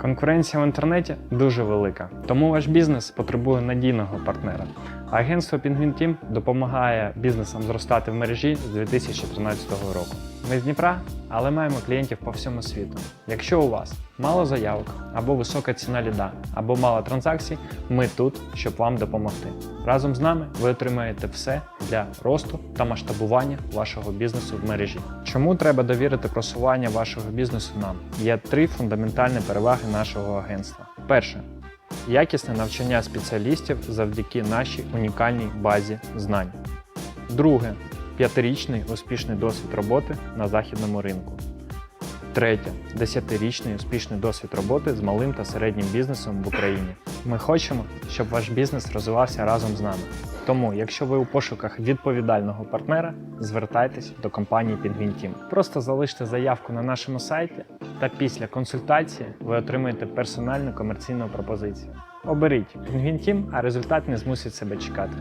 Конкуренція в інтернеті дуже велика, тому ваш бізнес потребує надійного партнера. Агентство Penguin Team допомагає бізнесам зростати в мережі з 2013 року. Ми з Дніпра, але маємо клієнтів по всьому світу. Якщо у вас мало заявок або висока ціна ліда, або мало транзакцій, ми тут, щоб вам допомогти. Разом з нами ви отримаєте все для росту та масштабування вашого бізнесу в мережі. Чому треба довірити просування вашого бізнесу нам? Є три фундаментальні переваги нашого агентства. Перше якісне навчання спеціалістів завдяки нашій унікальній базі знань. Друге п'ятирічний успішний досвід роботи на західному ринку. Третє десятирічний успішний досвід роботи з малим та середнім бізнесом в Україні. Ми хочемо, щоб ваш бізнес розвивався разом з нами. Тому, якщо ви у пошуках відповідального партнера, звертайтесь до компанії Penguin Team. Просто залиште заявку на нашому сайті, та після консультації ви отримаєте персональну комерційну пропозицію. Оберіть Penguin Team, а результат не змусить себе чекати.